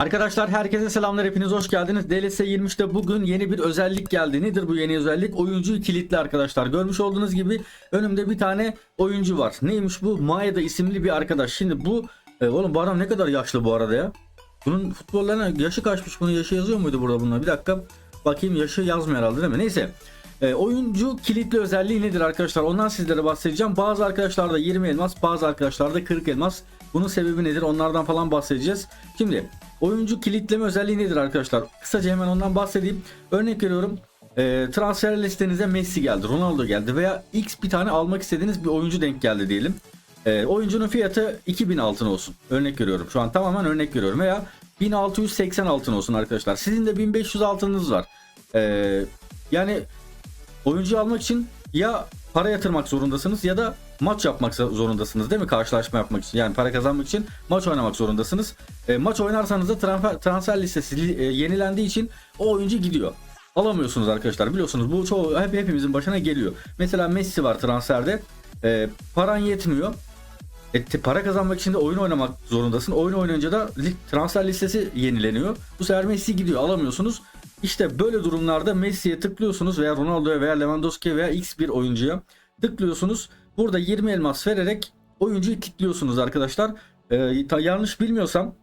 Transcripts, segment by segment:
Arkadaşlar herkese selamlar hepiniz hoş geldiniz. DLS 23'te bugün yeni bir özellik geldi. Nedir bu yeni özellik? Oyuncu kilitli arkadaşlar. Görmüş olduğunuz gibi önümde bir tane oyuncu var. Neymiş bu? Maeda isimli bir arkadaş. Şimdi bu e, oğlum bu adam ne kadar yaşlı bu arada ya. Bunun futbollarına yaşı kaçmış bunun yaşı yazıyor muydu burada bunlar? Bir dakika bakayım yaşı yazmıyor herhalde değil mi? Neyse. E, oyuncu kilitli özelliği nedir arkadaşlar? Ondan sizlere bahsedeceğim. Bazı arkadaşlarda 20 elmas, bazı arkadaşlarda 40 elmas. Bunun sebebi nedir? Onlardan falan bahsedeceğiz. Şimdi oyuncu kilitleme özelliği nedir arkadaşlar? Kısaca hemen ondan bahsedeyim. Örnek veriyorum. E, transfer listenize Messi geldi, Ronaldo geldi veya X bir tane almak istediğiniz bir oyuncu denk geldi diyelim. E, oyuncunun fiyatı 2000 altın olsun. Örnek veriyorum. Şu an tamamen örnek veriyorum. Veya 1680 altın olsun arkadaşlar. Sizin de 1500 altınınız var. E, yani oyuncuyu almak için ya para yatırmak zorundasınız ya da maç yapmak zorundasınız değil mi? Karşılaşma yapmak için. Yani para kazanmak için maç oynamak zorundasınız. E, maç oynarsanız da transfer, transfer listesi li- e, yenilendiği için o oyuncu gidiyor. Alamıyorsunuz arkadaşlar. Biliyorsunuz bu çoğu hep hepimizin başına geliyor. Mesela Messi var transferde. E, paran yetmiyor. E, para kazanmak için de oyun oynamak zorundasın. Oyun oynayınca da lig transfer listesi yenileniyor. Bu sefer Messi gidiyor alamıyorsunuz. İşte böyle durumlarda Messi'ye tıklıyorsunuz veya Ronaldo'ya veya Lewandowski'ye veya X bir oyuncuya tıklıyorsunuz. Burada 20 elmas vererek oyuncuyu kilitliyorsunuz arkadaşlar. E, ta- yanlış bilmiyorsam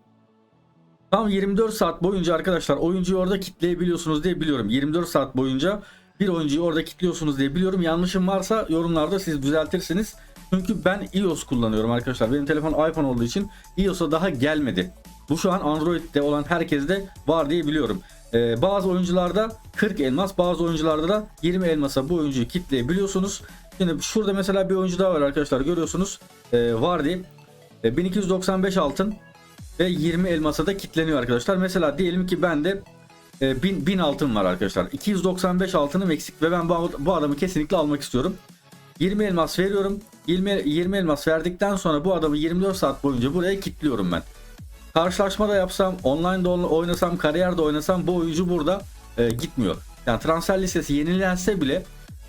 tam 24 saat boyunca arkadaşlar oyuncuyu orada kitleyebiliyorsunuz diye biliyorum. 24 saat boyunca bir oyuncuyu orada kilitliyorsunuz diye biliyorum. Yanlışım varsa yorumlarda siz düzeltirsiniz. Çünkü ben iOS kullanıyorum arkadaşlar. Benim telefon iPhone olduğu için iOS'a daha gelmedi. Bu şu an Android'de olan herkeste var diye biliyorum. Ee, bazı oyuncularda 40 elmas, bazı oyuncularda da 20 elmasa bu oyuncuyu kitleyebiliyorsunuz. Şimdi şurada mesela bir oyuncu daha var arkadaşlar görüyorsunuz. Ee, Vardy. Ee, 1295 altın ve 20 elmasa da kitleniyor arkadaşlar. Mesela diyelim ki bende e, 1000, 1000 altın var arkadaşlar. 295 altınım eksik ve ben bu, bu adamı kesinlikle almak istiyorum. 20 elmas veriyorum. 20, 20 elmas verdikten sonra bu adamı 24 saat boyunca buraya kilitliyorum ben. Karşılaşma da yapsam, online de oynasam, kariyer de oynasam bu oyuncu burada e, gitmiyor. Yani transfer listesi yenilense bile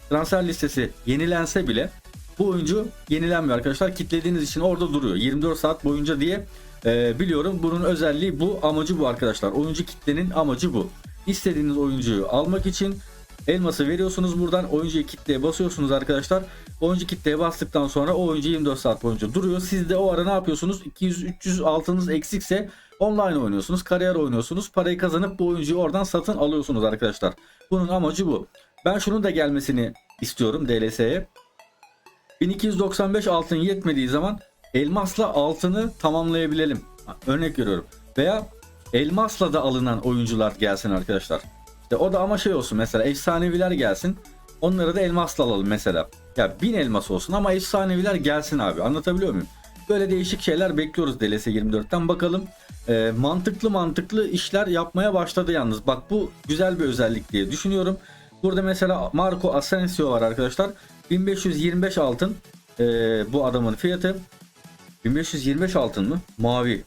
transfer listesi yenilense bile bu oyuncu yenilenmiyor arkadaşlar. Kitlediğiniz için orada duruyor. 24 saat boyunca diye e, biliyorum. Bunun özelliği bu. Amacı bu arkadaşlar. Oyuncu kitlenin amacı bu. İstediğiniz oyuncuyu almak için elması veriyorsunuz buradan. Oyuncuyu kitleye basıyorsunuz arkadaşlar. Oyuncu kitleye bastıktan sonra o oyuncu 24 saat boyunca duruyor. Siz de o ara ne yapıyorsunuz? 200-300 altınız eksikse online oynuyorsunuz. Kariyer oynuyorsunuz. Parayı kazanıp bu oyuncuyu oradan satın alıyorsunuz arkadaşlar. Bunun amacı bu. Ben şunun da gelmesini istiyorum DLS'ye. 1295 altın yetmediği zaman elmasla altını tamamlayabilelim. Örnek veriyorum. Veya elmasla da alınan oyuncular gelsin arkadaşlar. İşte o da ama şey olsun mesela efsaneviler gelsin. Onları da elmasla alalım mesela. Ya 1000 elmas olsun ama efsaneviler gelsin abi. Anlatabiliyor muyum? Böyle değişik şeyler bekliyoruz DLS 24'ten. Bakalım e, mantıklı mantıklı işler yapmaya başladı yalnız. Bak bu güzel bir özellik diye düşünüyorum. Burada mesela Marco Asensio var arkadaşlar. 1525 altın e, bu adamın fiyatı. 1525 altın mı? Mavi.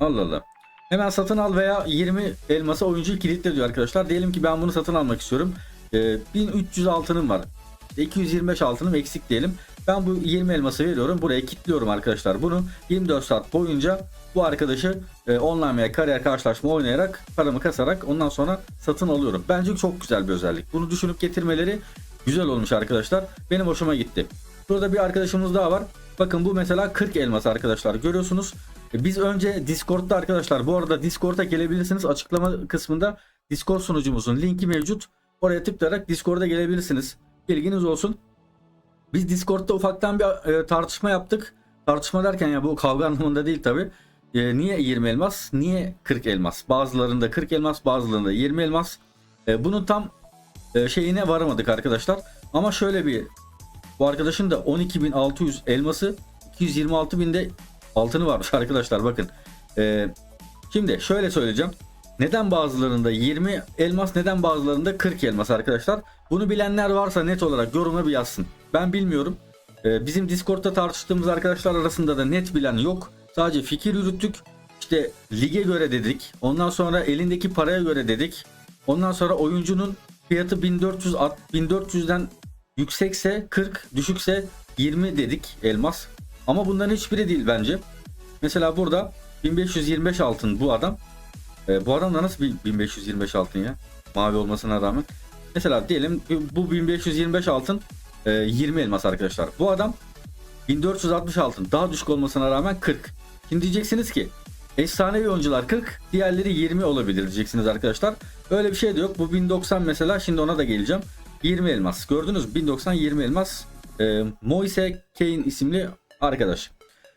Allah Allah. Hemen satın al veya 20 elmasa oyuncuyu kilitle diyor arkadaşlar. Diyelim ki ben bunu satın almak istiyorum. E, 1300 altınım var. 225 altınım eksik diyelim. Ben bu 20 elması veriyorum. Buraya kilitliyorum arkadaşlar. Bunu 24 saat boyunca bu arkadaşı e, online veya kariyer karşılaşma oynayarak paramı kasarak ondan sonra satın alıyorum. Bence çok güzel bir özellik. Bunu düşünüp getirmeleri güzel olmuş arkadaşlar. Benim hoşuma gitti. Burada bir arkadaşımız daha var. Bakın bu mesela 40 elmas arkadaşlar. Görüyorsunuz. E, Biz önce Discord'da arkadaşlar bu arada Discord'a gelebilirsiniz. Açıklama kısmında Discord sunucumuzun linki mevcut. Oraya tıklayarak Discord'a gelebilirsiniz. Bilginiz olsun. Biz Discord'da ufaktan bir e, tartışma yaptık. Tartışma derken ya bu kavga anlamında değil tabi. niye 20 elmas? Niye 40 elmas? Bazılarında 40 elmas, bazılarında 20 elmas. E, bunun tam e, şeyine varamadık arkadaşlar. Ama şöyle bir bu arkadaşın da 12.600 elması 226.000'de altını varmış arkadaşlar bakın. E, şimdi şöyle söyleyeceğim. Neden bazılarında 20 elmas neden bazılarında 40 elmas arkadaşlar? Bunu bilenler varsa net olarak yoruma bir yazsın. Ben bilmiyorum. Ee, bizim Discord'da tartıştığımız arkadaşlar arasında da net bilen yok. Sadece fikir yürüttük. İşte lige göre dedik. Ondan sonra elindeki paraya göre dedik. Ondan sonra oyuncunun fiyatı 1400 at- 1400'den yüksekse 40, düşükse 20 dedik elmas. Ama bunların hiçbiri değil bence. Mesela burada 1525 altın bu adam. E, bu adamda nasıl bir 1525 altın ya? Mavi olmasına rağmen. Mesela diyelim bu 1525 altın e, 20 elmas arkadaşlar. Bu adam 1460 altın daha düşük olmasına rağmen 40. Şimdi diyeceksiniz ki efsanevi oyuncular 40 diğerleri 20 olabilir diyeceksiniz arkadaşlar. Öyle bir şey de yok. Bu 1090 mesela şimdi ona da geleceğim. 20 elmas. Gördünüz mü? 1090 20 elmas. E, Moise Kane isimli arkadaş.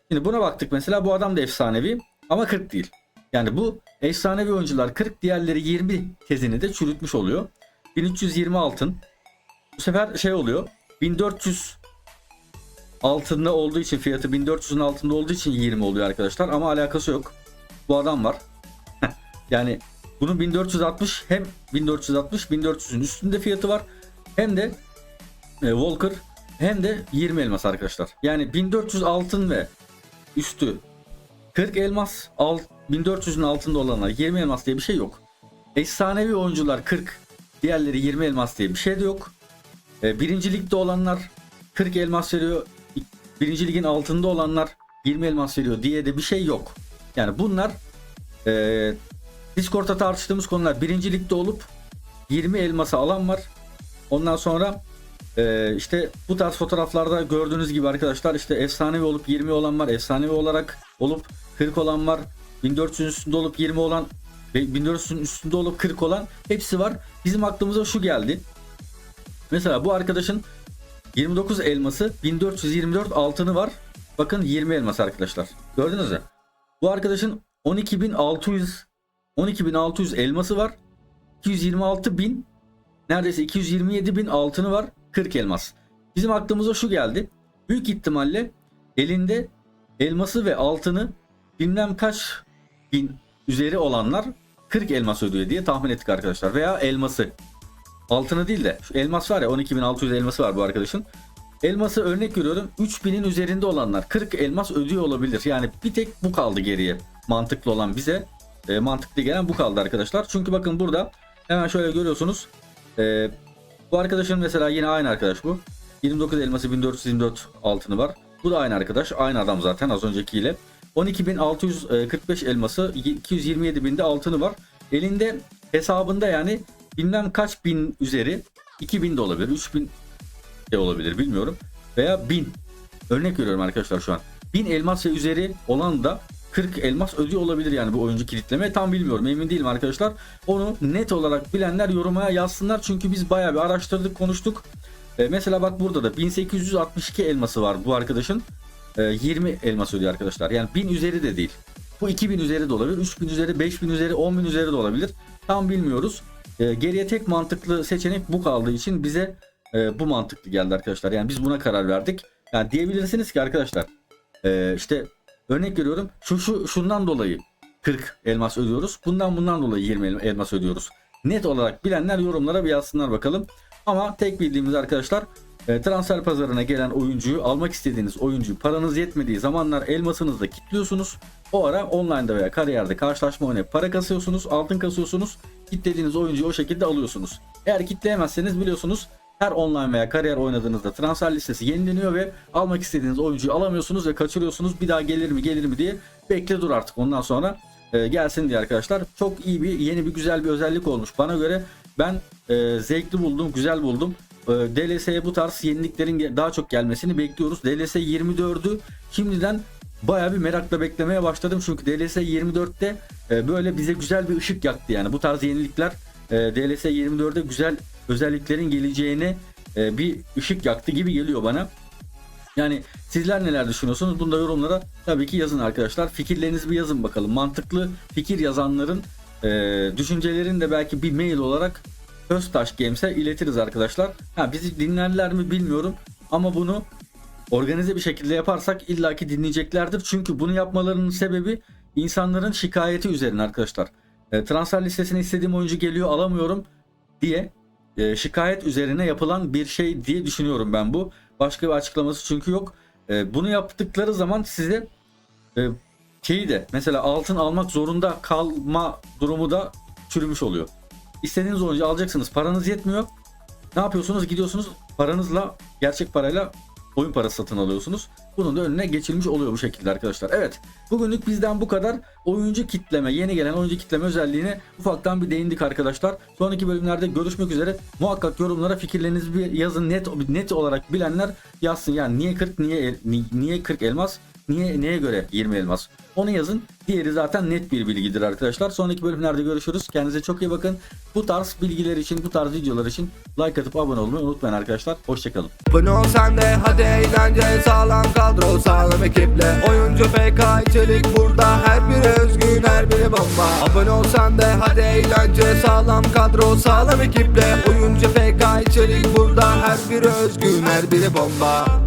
Şimdi buna baktık mesela bu adam da efsanevi ama 40 değil. Yani bu efsanevi oyuncular 40 diğerleri 20 tezini de çürütmüş oluyor. 1320 altın. Bu sefer şey oluyor. 1400 altında olduğu için fiyatı 1400'ün altında olduğu için 20 oluyor arkadaşlar ama alakası yok. Bu adam var. yani bunun 1460 hem 1460 1400'ün üstünde fiyatı var hem de e, Walker hem de 20 elmas arkadaşlar. Yani 1400 altın ve üstü 40 elmas, alt, 1400'ün altında olanlar 20 elmas diye bir şey yok. Efsanevi oyuncular 40, diğerleri 20 elmas diye bir şey de yok. E, birinci ligde olanlar 40 elmas veriyor, birinci ligin altında olanlar 20 elmas veriyor diye de bir şey yok. Yani bunlar e, Discord'da tartıştığımız konular birinci ligde olup 20 elması alan var. Ondan sonra ee, işte bu tarz fotoğraflarda gördüğünüz gibi arkadaşlar işte efsanevi olup 20 olan var. Efsanevi olarak olup 40 olan var. 1400'ün üstünde olup 20 olan ve 1400'ün üstünde olup 40 olan hepsi var. Bizim aklımıza şu geldi. Mesela bu arkadaşın 29 elması 1424 altını var. Bakın 20 elmas arkadaşlar. Gördünüz mü? Bu arkadaşın 12600 12600 elması var. 226 bin neredeyse 227 bin altını var. 40 elmas. Bizim aklımıza şu geldi. Büyük ihtimalle elinde elması ve altını bilmem kaç bin üzeri olanlar 40 elmas ödüyor diye tahmin ettik arkadaşlar. Veya elması. Altını değil de elmas var ya 12.600 elması var bu arkadaşın. Elması örnek veriyorum 3000'in üzerinde olanlar 40 elmas ödüyor olabilir. Yani bir tek bu kaldı geriye. Mantıklı olan bize e, mantıklı gelen bu kaldı arkadaşlar. Çünkü bakın burada hemen şöyle görüyorsunuz. E, bu arkadaşın mesela yine aynı arkadaş bu. 29 elması 1424 altını var. Bu da aynı arkadaş. Aynı adam zaten az öncekiyle. 12.645 elması 227 binde altını var. Elinde hesabında yani bilmem kaç bin üzeri 2000 de olabilir 3000 de olabilir bilmiyorum. Veya 1000 örnek veriyorum arkadaşlar şu an. 1000 elmas ve üzeri olan da 40 elmas ödüyor olabilir yani bu oyuncu kilitleme. Tam bilmiyorum emin değilim arkadaşlar. Onu net olarak bilenler yoruma yazsınlar. Çünkü biz bayağı bir araştırdık konuştuk. E, mesela bak burada da 1862 elması var bu arkadaşın. E, 20 elmas ödüyor arkadaşlar. Yani 1000 üzeri de değil. Bu 2000 üzeri de olabilir. 3000 üzeri, 5000 üzeri, 10000 üzeri de olabilir. Tam bilmiyoruz. E, geriye tek mantıklı seçenek bu kaldığı için bize e, bu mantıklı geldi arkadaşlar. Yani biz buna karar verdik. Yani diyebilirsiniz ki arkadaşlar e, işte Örnek veriyorum. Şu şu şundan dolayı 40 elmas ödüyoruz. Bundan bundan dolayı 20 el- elmas ödüyoruz. Net olarak bilenler yorumlara bir yazsınlar bakalım. Ama tek bildiğimiz arkadaşlar e, transfer pazarına gelen oyuncuyu almak istediğiniz oyuncuyu paranız yetmediği zamanlar elmasınızda kilitliyorsunuz. O ara online'da veya kariyerde karşılaşma oynayıp para kasıyorsunuz, altın kasıyorsunuz. Kitlediğiniz oyuncuyu o şekilde alıyorsunuz. Eğer kitleyemezseniz biliyorsunuz her online veya kariyer oynadığınızda transfer listesi yenileniyor ve almak istediğiniz oyuncuyu alamıyorsunuz ve kaçırıyorsunuz. Bir daha gelir mi gelir mi diye bekle dur artık ondan sonra e, gelsin diye arkadaşlar. Çok iyi bir yeni bir güzel bir özellik olmuş. Bana göre ben e, zevkli buldum, güzel buldum. E, DLS'ye bu tarz yeniliklerin daha çok gelmesini bekliyoruz. DLS 24'ü şimdiden bayağı bir merakla beklemeye başladım. Çünkü DLS 24'te e, böyle bize güzel bir ışık yaktı yani. Bu tarz yenilikler e, DLS 24'de güzel özelliklerin geleceğine e, bir ışık yaktı gibi geliyor bana. Yani sizler neler düşünüyorsunuz? Bunu da yorumlara tabii ki yazın arkadaşlar. Fikirlerinizi bir yazın bakalım. Mantıklı fikir yazanların e, düşüncelerini de belki bir mail olarak Öztaş Games'e iletiriz arkadaşlar. Ha, bizi dinlerler mi bilmiyorum ama bunu organize bir şekilde yaparsak illaki dinleyeceklerdir. Çünkü bunu yapmalarının sebebi insanların şikayeti üzerine arkadaşlar. E, transfer listesine istediğim oyuncu geliyor alamıyorum diye e, şikayet üzerine yapılan bir şey diye düşünüyorum ben bu. Başka bir açıklaması çünkü yok. E, bunu yaptıkları zaman size e, şeyi de mesela altın almak zorunda kalma durumu da çürümüş oluyor. İstediğiniz oyuncu alacaksınız. Paranız yetmiyor. Ne yapıyorsunuz? Gidiyorsunuz paranızla gerçek parayla oyun parası satın alıyorsunuz. Bunun da önüne geçilmiş oluyor bu şekilde arkadaşlar. Evet bugünlük bizden bu kadar. oyuncu kitleme, yeni gelen oyuncu kitleme özelliğine ufaktan bir değindik arkadaşlar. Sonraki bölümlerde görüşmek üzere. Muhakkak yorumlara fikirlerinizi bir yazın net net olarak bilenler yazsın. Yani niye 40 niye niye 40 elmas? Niye neye göre 20 elmas? Onu yazın. Diğeri zaten net bir bilgidir arkadaşlar. Sonraki bölümlerde görüşürüz. Kendinize çok iyi bakın. Bu tarz bilgiler için, bu tarz videolar için like atıp abone olmayı unutmayın arkadaşlar. Hoşçakalın. Abone ol sen de hadi eğlence sağlam kadro sağlam ekiple Oyuncu FK içerik burada her biri özgün her biri bomba Abone ol sen de hadi eğlence sağlam kadro sağlam ekiple Oyuncu FK içerik burada her biri özgün her biri bomba